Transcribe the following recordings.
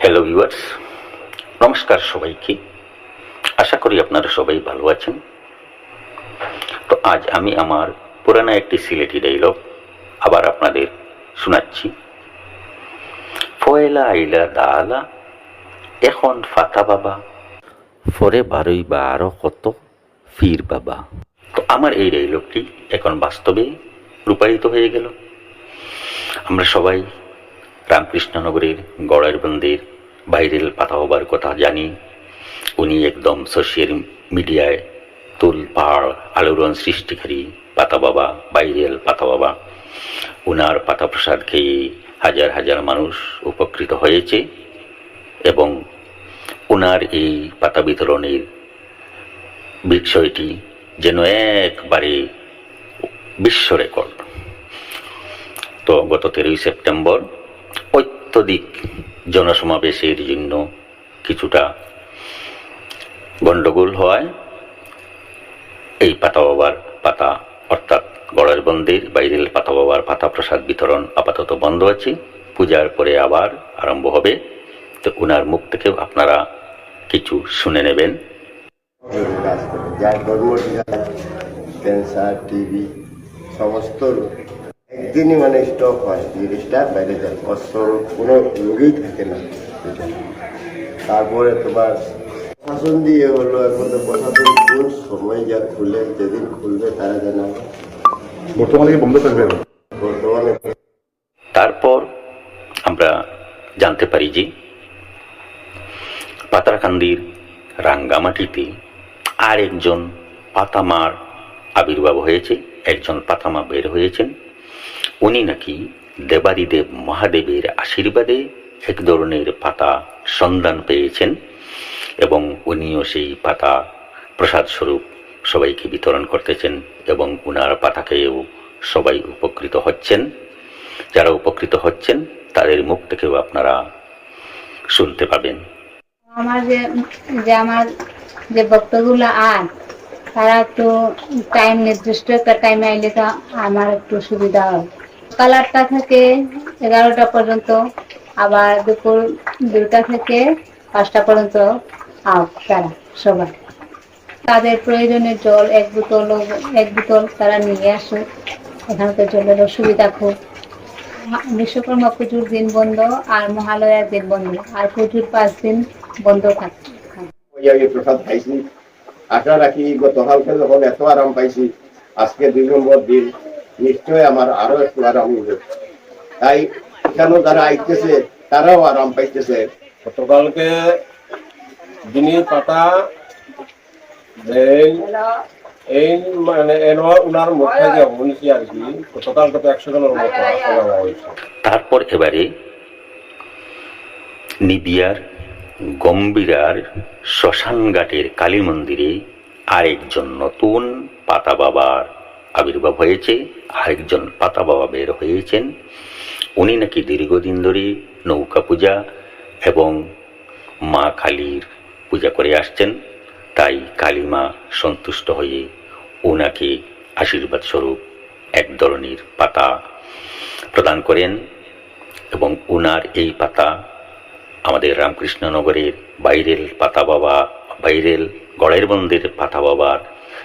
Hello viewers নমস্কার সবাইকে। আশা করি আপনারা সবাই ভালো আছেন। তো আজ আমি আমার পুরানো একটি সিলেটি ডাইলগ আবার আপনাদের শোনাচ্ছি। ফয়লা আইলা দালা, এখন ফাতা বাবা, ফরে বারোই বা আরও কত ফির বাবা। তো আমার এই ডাইলগটি এখন বাস্তবে রূপায়িত হয়ে গেল। আমরা সবাই রামকৃষ্ণনগরের গড়ের বন্দির ভাইরাল পাতা হবার কথা জানি। উনি একদম সোশ্যাল মিডিয়ায় তুল পাহাড় আলোড়ন সৃষ্টিকারী পাতা বাবা, ভাইরাল পাতা বাবা। উনার পাতা প্রসাদ খেয়ে হাজার হাজার মানুষ উপকৃত হয়েছে এবং উনার এই পাতা বিতরণের বিষয়টি যেন একবারে বিশ্ব রেকর্ড। তো গত তেরোই সেপ্টেম্বর অত্যধিক জনসমাবেশের জন্য কিছুটা গণ্ডগোল হয় এই পাতা বাবার পাতা, অর্থাৎ গড়ের বন্দির বাইরের পাতা বাবার পাতা প্রসাদ বিতরণ আপাতত বন্ধ আছে। পূজার পরে আবার আরম্ভ হবে। তো উনার মুখ থেকেও আপনারা কিছু শুনে নেবেন। ক্যান্সার সমস্ত একদিনই মানে স্টক হয়। জিনিসটা বাইরে যায় অস্ত্র কোনো রোগেই থাকে না। তারপরে তোমার প্রশাসন দিয়ে হলো এখন তো প্রশাসন কোন সময় যা খুলে যেদিন খুলবে তারা জানাবে। বর্তমানে কি বন্ধ থাকবে? বর্তমানে তারপর আমরা জানতে পারি যে পাতারকান্দির রাঙ্গামাটিতে আর একজন পাতামার আবির্ভাব হয়েছে একজন পাতামা বের হয়েছেন। উনি নাকি দেবাদিদেব মহাদেবের আশীর্বাদে এক ধরনের পাতা সন্ধান পেয়েছেন এবং উনিও সেই পাতা প্রসাদ স্বরূপ সবাইকে বিতরণ করতেছেন এবং উনার পাতা খেয়েও সবাই উপকৃত হচ্ছেন। যারা উপকৃত হচ্ছেন, তাদের মুখ থেকেও আপনারা শুনতে পাবেন। আমার যে যে আমার যে ভক্তগুলো আর তারা একটু টাইম নির্দিষ্ট একটা টাইমে আইলে তো আমার একটু সুবিধা হয়। সকাল আটটা থেকে এগারোটা পর্যন্ত, আবার দুপুর দুটা থেকে পাঁচটা পর্যন্ত আউট তারা সবাই। তাদের প্রয়োজনীয় জল, এক বোতল এক বোতল তারা নিয়ে আসুক এখানকার জলের সুবিধা খুব। বিশ্বকর্মা পুজোর দিন বন্ধ আর মহালয়ার দিন বন্ধ, আর পুজোর পাঁচ দিন বন্ধ থাকে। আশা রাখি গতকালকে যখন এত আরাম পাইছি, আজকে দুই নম্বর দিন। নিশ্চয় আমার আরও একটু আরাম হবে। তাই এখানেও যারা আইতেছে তারাও আরাম পাইতেছে। গতকালকে যিনি পাতা এই মানে এর- উনার যে শুনছি আর কি গতকালকে তো একশো জনের মতো হয়েছে। তারপর এবারে নিবিয়ার গম্ভীরার শ্মশানঘাটের কালী মন্দিরে আরেকজন নতুন পাতা বাবার আবির্ভাব হয়েছে। আরেকজন পাতা বাবা বের হয়েছেন। উনি নাকি দীর্ঘদিন ধরে নৌকা পূজা এবং মা কালীর পূজা করে আসছেন। তাই কালী মা সন্তুষ্ট হয়ে ওনাকে আশীর্বাদ স্বরূপ এক ধরনের পাতা প্রদান করেন এবং উনার এই পাতা আমাদের রামকৃষ্ণনগরের বাইরেল পাতা বাবা বাইরেল গড়ের বন্দের পাতা বাবার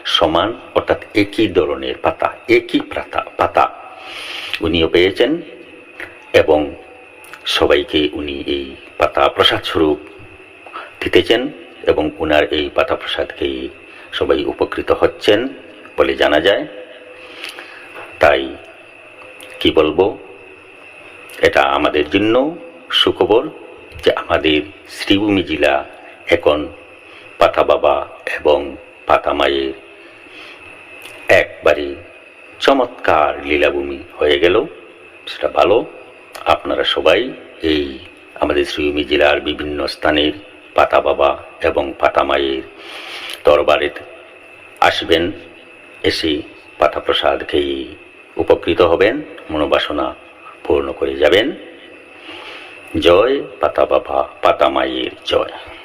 সমান, অর্থাৎ একই ধরনের পাতা, একই পাতা পাতা। উনিও পেয়েছেন এবং সবাইকে উনি এই পাতা প্রসাদ স্বরূপ দিতেছেন এবং উনার এই পাতা প্রসাদ খেয়ে সবাই উপকৃত হচ্ছেন বলে জানা যায়। তাই কি বলব? এটা আমাদের জন্য সুখবর যে আমাদের শ্রীভূমি জেলা এখন পাতা বাবা এবং পাতা মায়ের একবারে চমৎকার লীলাভূমি হয়ে গেল। সেটা ভালো। আপনারা সবাই এই আমাদের শ্রীভূমি জেলার বিভিন্ন স্থানের পাতা বাবা এবং পাতা মায়ের দরবারে আসবেন। এসে পাতা প্রসাদ খেয়ে উপকৃত হবেন, মনোবাসনা পূর্ণ করে যাবেন। জয় পাতা বাবা, পাতা মায়ের জয়।